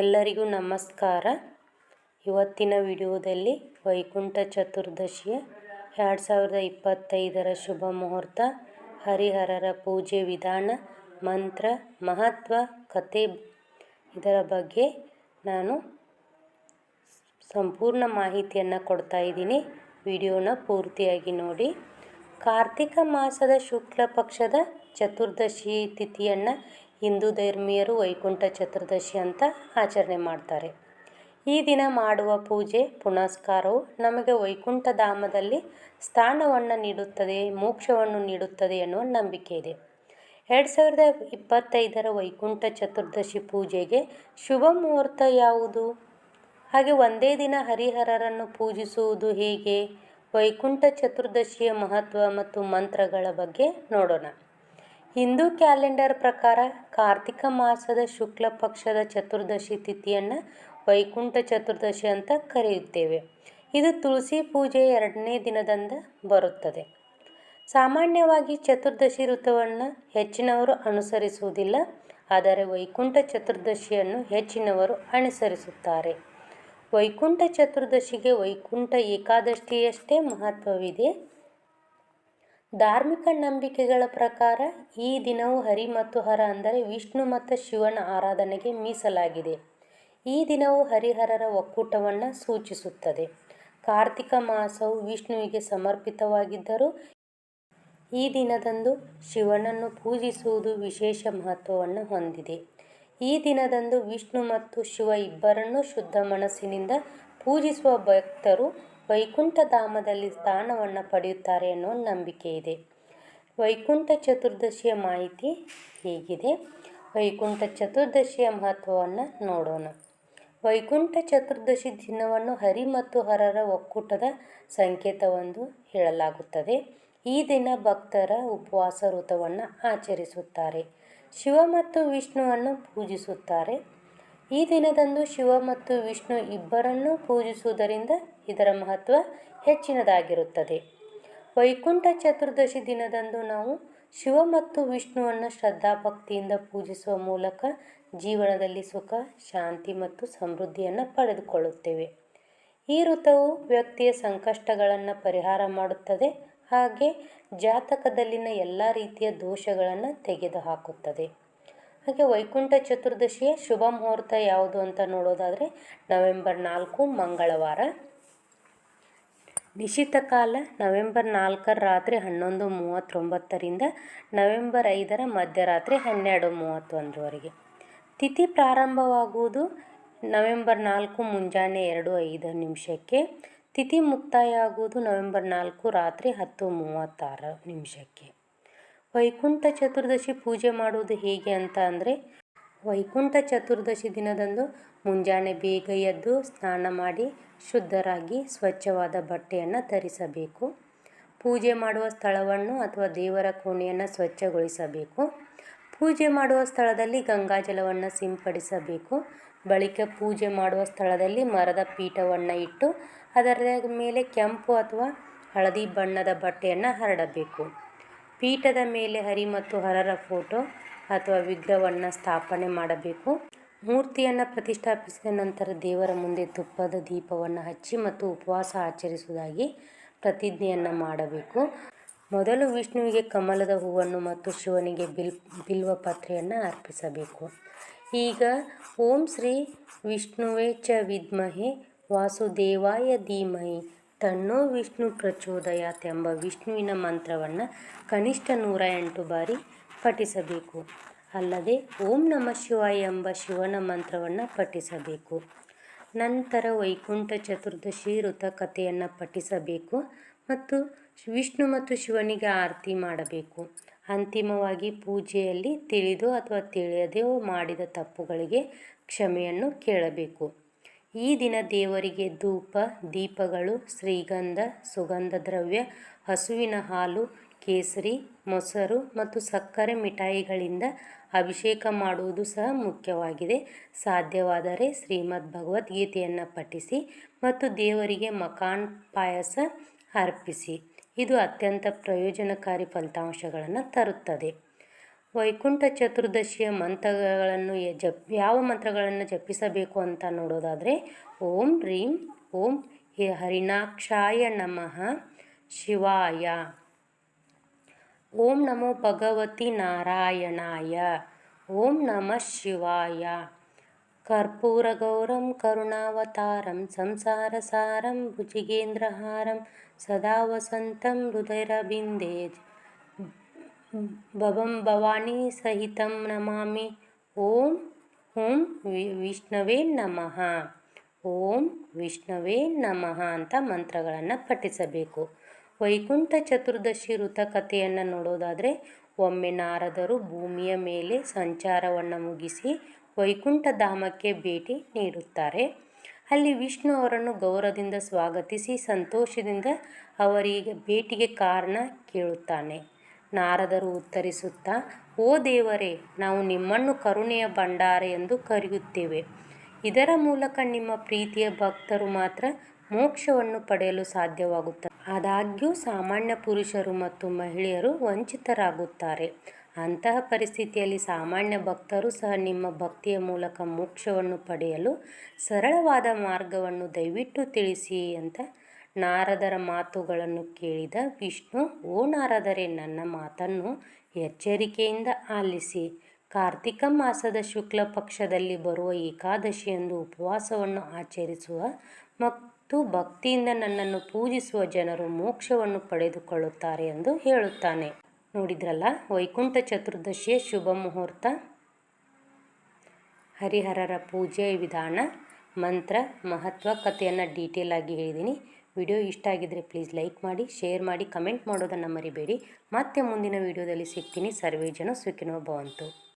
ಎಲ್ಲರಿಗೂ ನಮಸ್ಕಾರ. ಇವತ್ತಿನ ವಿಡಿಯೋದಲ್ಲಿ ವೈಕುಂಠ ಚತುರ್ದಶಿಯ ಎರಡು ಸಾವಿರದ ಇಪ್ಪತ್ತೈದರ ಶುಭ ಮುಹೂರ್ತ, ಹರಿಹರರ ಪೂಜೆ ವಿಧಾನ, ಮಂತ್ರ, ಮಹತ್ವ ಕತೆ ಇದರ ಬಗ್ಗೆ ನಾನು ಸಂಪೂರ್ಣ ಮಾಹಿತಿಯನ್ನು ಕೊಡ್ತಾ ಇದ್ದೀನಿ. ವಿಡಿಯೋನ ಪೂರ್ತಿಯಾಗಿ ನೋಡಿ. ಕಾರ್ತಿಕ ಮಾಸದ ಶುಕ್ಲ ಪಕ್ಷದ ಚತುರ್ದಶಿ ತಿಥಿಯನ್ನು ಹಿಂದೂ ಧರ್ಮೀಯರು ವೈಕುಂಠ ಚತುರ್ದಶಿ ಅಂತ ಆಚರಣೆ ಮಾಡ್ತಾರೆ. ಈ ದಿನ ಮಾಡುವ ಪೂಜೆ, ಪುನಸ್ಕಾರವು ನಮಗೆ ವೈಕುಂಠ ಧಾಮದಲ್ಲಿ ಸ್ಥಾನವನ್ನು ನೀಡುತ್ತದೆ, ಮೋಕ್ಷವನ್ನು ನೀಡುತ್ತದೆ ಎನ್ನುವ ನಂಬಿಕೆ ಇದೆ. ಎರಡು ಸಾವಿರದ ಇಪ್ಪತ್ತೈದರ ವೈಕುಂಠ ಚತುರ್ದಶಿ ಪೂಜೆಗೆ ಶುಭ ಮುಹೂರ್ತ ಯಾವುದು? ಹಾಗೆ ಒಂದೇ ದಿನ ಹರಿಹರರನ್ನು ಪೂಜಿಸುವುದು ಹೇಗೆ? ವೈಕುಂಠ ಚತುರ್ದಶಿಯ ಮಹತ್ವ ಮತ್ತು ಮಂತ್ರಗಳ ಬಗ್ಗೆ ನೋಡೋಣ. ಹಿಂದೂ ಕ್ಯಾಲೆಂಡರ್ ಪ್ರಕಾರ ಕಾರ್ತಿಕ ಮಾಸದ ಶುಕ್ಲ ಪಕ್ಷದ ಚತುರ್ದಶಿ ತಿಥಿಯನ್ನು ವೈಕುಂಠ ಚತುರ್ದಶಿ ಅಂತ ಕರೆಯುತ್ತೇವೆ. ಇದು ತುಳಸಿ ಪೂಜೆ ಎರಡನೇ ದಿನದಂದ ಬರುತ್ತದೆ. ಸಾಮಾನ್ಯವಾಗಿ ಚತುರ್ದಶಿ ಋತುವನ್ನು ಹೆಚ್ಚಿನವರು ಅನುಸರಿಸುವುದಿಲ್ಲ, ಆದರೆ ವೈಕುಂಠ ಚತುರ್ದಶಿಯನ್ನು ಹೆಚ್ಚಿನವರು ಅನುಸರಿಸುತ್ತಾರೆ. ವೈಕುಂಠ ಚತುರ್ದಶಿಗೆ ವೈಕುಂಠ ಏಕಾದಶಿಯಷ್ಟೇ ಮಹತ್ವವಿದೆ. ಧಾರ್ಮಿಕ ನಂಬಿಕೆಗಳ ಪ್ರಕಾರ ಈ ದಿನವು ಹರಿ ಮತ್ತು ಹರ ಅಂದರೆ ವಿಷ್ಣು ಮತ್ತು ಶಿವನ ಆರಾಧನೆಗೆ ಮೀಸಲಾಗಿದೆ. ಈ ದಿನವು ಹರಿಹರರ ಒಕ್ಕೂಟವನ್ನು ಸೂಚಿಸುತ್ತದೆ. ಕಾರ್ತಿಕ ಮಾಸವು ವಿಷ್ಣುವಿಗೆ ಸಮರ್ಪಿತವಾಗಿದ್ದರೂ ಈ ದಿನದಂದು ಶಿವನನ್ನು ಪೂಜಿಸುವುದು ವಿಶೇಷ ಮಹತ್ವವನ್ನು ಹೊಂದಿದೆ. ಈ ದಿನದಂದು ವಿಷ್ಣು ಮತ್ತು ಶಿವ ಇಬ್ಬರನ್ನೂ ಶುದ್ಧ ಮನಸ್ಸಿನಿಂದ ಪೂಜಿಸುವ ಭಕ್ತರು ವೈಕುಂಠ ಧಾಮದಲ್ಲಿ ಸ್ಥಾನವನ್ನು ಪಡೆಯುತ್ತಾರೆ ಅನ್ನೋ ನಂಬಿಕೆ ಇದೆ. ವೈಕುಂಠ ಚತುರ್ದಶಿಯ ಮಾಹಿತಿ ಹೀಗಿದೆ? ವೈಕುಂಠ ಚತುರ್ದಶಿಯ ಮಹತ್ವವನ್ನು ನೋಡೋಣ. ವೈಕುಂಠ ಚತುರ್ದಶಿ ದಿನವನ್ನು ಹರಿ ಮತ್ತು ಹರರ ಒಕ್ಕೂಟದ ಸಂಕೇತವೆಂದು ಹೇಳಲಾಗುತ್ತದೆ. ಈ ದಿನ ಭಕ್ತರ ಉಪವಾಸ ವ್ರತವನ್ನು ಆಚರಿಸುತ್ತಾರೆ. ಶಿವ ಮತ್ತು ವಿಷ್ಣುವನ್ನು ಪೂಜಿಸುತ್ತಾರೆ. ಈ ದಿನದಂದು ಶಿವ ಮತ್ತು ವಿಷ್ಣು ಇಬ್ಬರನ್ನೂ ಪೂಜಿಸುವುದರಿಂದ ಇದರ ಮಹತ್ವ ಹೆಚ್ಚಿನದಾಗಿರುತ್ತದೆ. ವೈಕುಂಠ ಚತುರ್ದಶಿ ದಿನದಂದು ನಾವು ಶಿವ ಮತ್ತು ವಿಷ್ಣುವನ್ನು ಶ್ರದ್ಧಾಭಕ್ತಿಯಿಂದ ಪೂಜಿಸುವ ಮೂಲಕ ಜೀವನದಲ್ಲಿ ಸುಖ, ಶಾಂತಿ ಮತ್ತು ಸಮೃದ್ಧಿಯನ್ನು ಪಡೆದುಕೊಳ್ಳುತ್ತೇವೆ. ಈ ಋತುವು ವ್ಯಕ್ತಿಯ ಸಂಕಷ್ಟಗಳನ್ನು ಪರಿಹಾರ ಮಾಡುತ್ತದೆ, ಹಾಗೆ ಜಾತಕದಲ್ಲಿನ ಎಲ್ಲ ರೀತಿಯ ದೋಷಗಳನ್ನು ತೆಗೆದುಹಾಕುತ್ತದೆ. ಹಾಗೆ ವೈಕುಂಠ ಚತುರ್ದಶಿಯ ಶುಭ ಮುಹೂರ್ತ ಯಾವುದು ಅಂತ ನೋಡೋದಾದರೆ ನವೆಂಬರ್ ನಾಲ್ಕು, ಮಂಗಳವಾರ. ನಿಶಿತ ಕಾಲ ನವೆಂಬರ್ ನಾಲ್ಕರ ರಾತ್ರಿ ಹನ್ನೊಂದು ಮೂವತ್ತೊಂಬತ್ತರಿಂದ ನವೆಂಬರ್ ಐದರ ಮಧ್ಯರಾತ್ರಿ ಹನ್ನೆರಡು ಮೂವತ್ತೊಂದರವರೆಗೆ. ತಿಥಿ ಪ್ರಾರಂಭವಾಗುವುದು ನವೆಂಬರ್ ನಾಲ್ಕು, ಮುಂಜಾನೆ ಎರಡು, ಐದು ನಿಮಿಷಕ್ಕೆ. ತಿಥಿ ಮುಕ್ತಾಯ ಆಗುವುದು ನವೆಂಬರ್ ನಾಲ್ಕು, ರಾತ್ರಿ ಹತ್ತು ಮೂವತ್ತಾರು ನಿಮಿಷಕ್ಕೆ. ವೈಕುಂಠ ಚತುರ್ದಶಿ ಪೂಜೆ ಮಾಡುವುದು ಹೇಗೆ ಅಂತ ಅಂದರೆ, ವೈಕುಂಠ ಚತುರ್ದಶಿ ದಿನದಂದು ಮುಂಜಾನೆ ಬೇಗ ಎದ್ದು ಸ್ನಾನ ಮಾಡಿ ಶುದ್ಧರಾಗಿ ಸ್ವಚ್ಛವಾದ ಬಟ್ಟೆಯನ್ನು ಧರಿಸಬೇಕು. ಪೂಜೆ ಮಾಡುವ ಸ್ಥಳವನ್ನು ಅಥವಾ ದೇವರ ಕೋಣೆಯನ್ನು ಸ್ವಚ್ಛಗೊಳಿಸಬೇಕು. ಪೂಜೆ ಮಾಡುವ ಸ್ಥಳದಲ್ಲಿ ಗಂಗಾಜಲವನ್ನು ಸಿಂಪಡಿಸಬೇಕು. ಬಳಿಕ ಪೂಜೆ ಮಾಡುವ ಸ್ಥಳದಲ್ಲಿ ಮರದ ಪೀಠವನ್ನು ಇಟ್ಟು ಅದರ ಮೇಲೆ ಕೆಂಪು ಅಥವಾ ಹಳದಿ ಬಣ್ಣದ ಬಟ್ಟೆಯನ್ನು ಹರಡಬೇಕು. ಪೀಠದ ಮೇಲೆ ಹರಿ ಮತ್ತು ಹರರ ಫೋಟೋ ಅಥವಾ ವಿಗ್ರಹವನ್ನು ಸ್ಥಾಪನೆ ಮಾಡಬೇಕು. ಮೂರ್ತಿಯನ್ನು ಪ್ರತಿಷ್ಠಾಪಿಸಿದ ನಂತರ ದೇವರ ಮುಂದೆ ತುಪ್ಪದ ದೀಪವನ್ನು ಹಚ್ಚಿ ಮತ್ತು ಉಪವಾಸ ಆಚರಿಸುವುದಾಗಿ ಪ್ರತಿಜ್ಞೆಯನ್ನು ಮಾಡಬೇಕು. ಮೊದಲು ವಿಷ್ಣುವಿಗೆ ಕಮಲದ ಹೂವನ್ನು ಮತ್ತು ಶಿವನಿಗೆ ಬಿಲ್, ಬಿಲ್ವ ಪತ್ರೆಯನ್ನು ಅರ್ಪಿಸಬೇಕು. ಈಗ ಓಂ ಶ್ರೀ ವಿಷ್ಣುವೇ ಚ ವಿದ್ಮಹೆ ವಾಸುದೇವಾಯ ಧೀಮಹಿ. ತನ್ನೋ ವಿಷ್ಣು ಪ್ರಚೋದಯಾತ್ ಎಂಬ ವಿಷ್ಣುವಿನ ಮಂತ್ರವನ್ನು ಕನಿಷ್ಠ ನೂರ ಎಂಟು ಬಾರಿ ಪಠಿಸಬೇಕು. ಅಲ್ಲದೆ ಓಂ ನಮ ಶಿವಾಯ ಎಂಬ ಶಿವನ ಮಂತ್ರವನ್ನು ಪಠಿಸಬೇಕು. ನಂತರ ವೈಕುಂಠ ಚತುರ್ದಶಿ ವೃತ ಕಥೆಯನ್ನು ಪಠಿಸಬೇಕು ಮತ್ತು ವಿಷ್ಣು ಮತ್ತು ಶಿವನಿಗೆ ಆರತಿ ಮಾಡಬೇಕು. ಅಂತಿಮವಾಗಿ ಪೂಜೆಯಲ್ಲಿ ತಿಳಿದು ಅಥವಾ ತಿಳಿಯದೆ ಮಾಡಿದ ತಪ್ಪುಗಳಿಗೆ ಕ್ಷಮೆಯನ್ನು ಕೇಳಬೇಕು. ಈ ದಿನ ದೇವರಿಗೆ ಧೂಪ, ದೀಪಗಳು, ಶ್ರೀಗಂಧ, ಸುಗಂಧ ದ್ರವ್ಯ, ಹಸುವಿನ ಹಾಲು, ಕೇಸರಿ, ಮೊಸರು ಮತ್ತು ಸಕ್ಕರೆ ಮಿಠಾಯಿಗಳಿಂದ ಅಭಿಷೇಕ ಮಾಡುವುದು ಸಹ ಮುಖ್ಯವಾಗಿದೆ. ಸಾಧ್ಯವಾದರೆ ಶ್ರೀಮದ್ ಭಗವದ್ಗೀತೆಯನ್ನು ಪಠಿಸಿ ಮತ್ತು ದೇವರಿಗೆ ಮಕಾನ್ ಪಾಯಸ ಅರ್ಪಿಸಿ. ಇದು ಅತ್ಯಂತ ಪ್ರಯೋಜನಕಾರಿ ಫಲಿತಾಂಶಗಳನ್ನು ತರುತ್ತದೆ. ವೈಕುಂಠ ಚತುರ್ದಶಿಯ ಮಂತ್ರಗಳನ್ನು ಜಪ್, ಯಾವ ಮಂತ್ರಗಳನ್ನು ಜಪಿಸಬೇಕು ಅಂತ ನೋಡೋದಾದರೆ, ಓಂ ರೀಂ, ಓಂ ಹೇ ಹರಿಣಾಕ್ಷಾಯ ನಮಃ ಶಿವಾಯ. ಓಂ ನಮೋ ಭಗವತಿ ನಾರಾಯಣಾಯ. ಓಂ ನಮಃ ಶಿವಾಯ. ಕರ್ಪೂರಗೌರಂ ಕರುಣಾವತಾರಂ ಸಂಸಾರಸಾರಂ ಭುಜಿಗೇಂದ್ರಹಾರಂ, ಸದಾ ವಸಂತಂ, ಹೃದಯರಬಿಂದೇ ಭವಂ ಭವಾನಿ ಸಹಿತಂ ನಮಾಮಿ ಓಂ ಓಂ ವಿಷ್ಣವೇ ನಮಃ ಓಂ ವಿಷ್ಣವೇ ನಮಃ ಅಂತ ಮಂತ್ರಗಳನ್ನು ಪಠಿಸಬೇಕು. ವೈಕುಂಠ ಚತುರ್ದಶಿ ಕಥೆಯನ್ನು ನೋಡೋದಾದರೆ, ಒಮ್ಮೆ ನಾರದರು ಭೂಮಿಯ ಮೇಲೆ ಸಂಚಾರವನ್ನು ಮುಗಿಸಿ ವೈಕುಂಠ ಧಾಮಕ್ಕೆ ಭೇಟಿ ನೀಡುತ್ತಾರೆ. ಅಲ್ಲಿ ವಿಷ್ಣು ಅವರನ್ನು ಗೌರವದಿಂದ ಸ್ವಾಗತಿಸಿ ಸಂತೋಷದಿಂದ ಅವರಿಗೆ ಭೇಟಿಗೆ ಕಾರಣ ಕೇಳುತ್ತಾನೆ. ನಾರದರು ಉತ್ತರಿಸುತ್ತಾ, ಓ ದೇವರೇ, ನಾವು ನಿಮ್ಮನ್ನು ಕರುಣೆಯ ಭಂಡಾರ ಎಂದು ಕರೆಯುತ್ತೇವೆ. ಇದರ ಮೂಲಕ ನಿಮ್ಮ ಪ್ರೀತಿಯ ಭಕ್ತರು ಮಾತ್ರ ಮೋಕ್ಷವನ್ನು ಪಡೆಯಲು ಸಾಧ್ಯವಾಗುತ್ತದೆ ಆದಾಗ್ಯೂ ಸಾಮಾನ್ಯ ಪುರುಷರು ಮತ್ತು ಮಹಿಳೆಯರು ವಂಚಿತರಾಗುತ್ತಾರೆ. ಅಂತಹ ಪರಿಸ್ಥಿತಿಯಲ್ಲಿ ಸಾಮಾನ್ಯ ಭಕ್ತರು ಸಹ ನಿಮ್ಮ ಭಕ್ತಿಯ ಮೂಲಕ ಮೋಕ್ಷವನ್ನು ಪಡೆಯಲು ಸರಳವಾದ ಮಾರ್ಗವನ್ನು ದಯವಿಟ್ಟು ತಿಳಿಸಿ ಅಂತ ನಾರದರ ಮಾತುಗಳನ್ನು ಕೇಳಿದ ವಿಷ್ಣು, ಓ ನಾರದರೆ, ನನ್ನ ಮಾತನ್ನು ಎಚ್ಚರಿಕೆಯಿಂದ ಆಲಿಸಿ. ಕಾರ್ತಿಕ ಮಾಸದ ಶುಕ್ಲ ಪಕ್ಷದಲ್ಲಿ ಬರುವ ಏಕಾದಶಿಯಂದು ಉಪವಾಸವನ್ನು ಆಚರಿಸುವ ಮತ್ತು ಭಕ್ತಿಯಿಂದ ನನ್ನನ್ನು ಪೂಜಿಸುವ ಜನರು ಮೋಕ್ಷವನ್ನು ಪಡೆದುಕೊಳ್ಳುತ್ತಾರೆ ಎಂದು ಹೇಳುತ್ತಾನೆ. ನೋಡಿದ್ರಲ್ಲ, ವೈಕುಂಠ ಚತುರ್ದಶಿಯ ಶುಭ ಮುಹೂರ್ತ. ಹರಿಹರರ ಪೂಜೆ ವಿಧಾನ, ಮಂತ್ರ, ಮಹತ್ವ, ಕಥೆಯನ್ನು ಡೀಟೇಲ್ ಆಗಿ ಹೇಳಿದ್ದೀನಿ ವಿಡಿಯೋ ಇಷ್ಟ ಆಗಿದ್ದರೆ ಪ್ಲೀಸ್ ಲೈಕ್ ಮಾಡಿ ಶೇರ್ ಮಾಡಿ ಕಮೆಂಟ್ ಮಾಡೋದನ್ನು ಮರಿಬೇಡಿ. ಮತ್ತೆ ಮುಂದಿನ ವಿಡಿಯೋದಲ್ಲಿ ಸಿಗ್ತೀನಿ. ಸರ್ವೇ ಜನ ಸುಖಿನೋ ಭವಂತು.